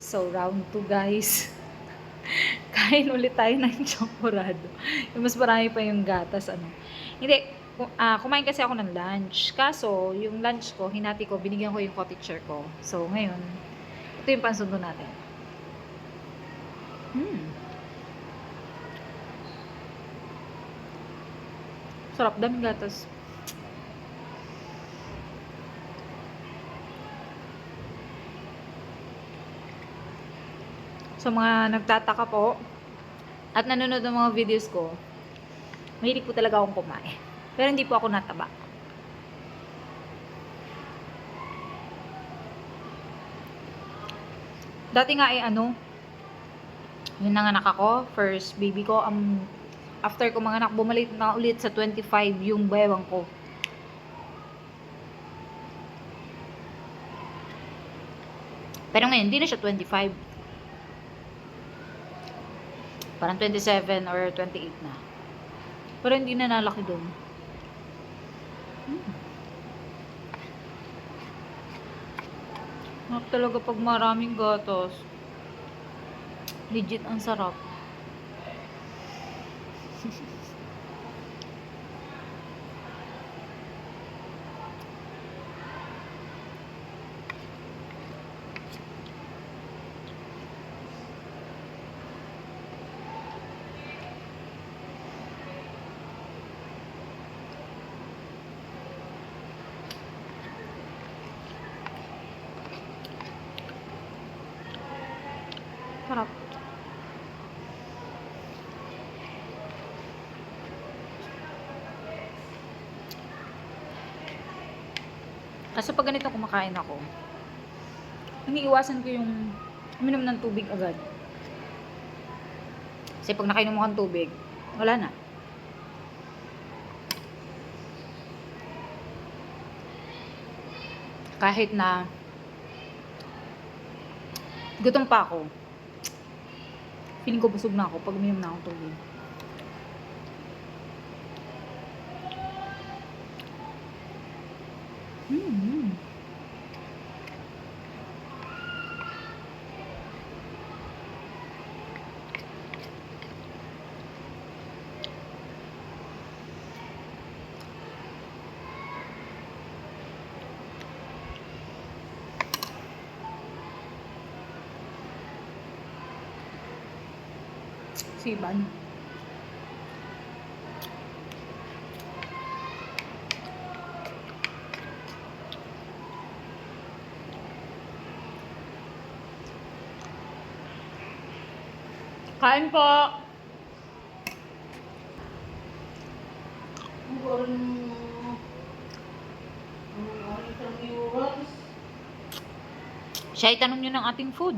So, round 2 guys. Kain ulit tayo ng chocorado. Yung mas marami pa yung gatas, ano. Hindi, ah, kumain kasi ako ng lunch. Kaso, yung lunch ko, hinati ko, binigyan ko yung co-teacher ko. So, ngayon, ito yung pansundo natin. Hmm. Sarap, daming gatas. Sa mga nagtataka po at nanonood ng mga videos ko, mahilig po talaga akong kumain. Pero hindi po ako nataba. Dati nga ay ano, yun nanganak ako, first baby ko, um, after ko manganak, bumalik na ulit sa 25 yung bewang ko. Pero ngayon, hindi na siya 25. Parang 27 or 28 na. Pero hindi na nalaki doon. Hmm. Sarap talaga pag maraming gatos. Legit ang sarap. Sarap. Kaso pag ganito kumakain ako, iniiwasan ko yung uminom ng tubig agad. Kasi pag nakainom mo kang tubig, wala na. Kahit na gutom pa ako, feeling ko busog na ako pag uminom na akong tubig. Mm. Siban. Kain po! Siya itanong nyo ng ating food.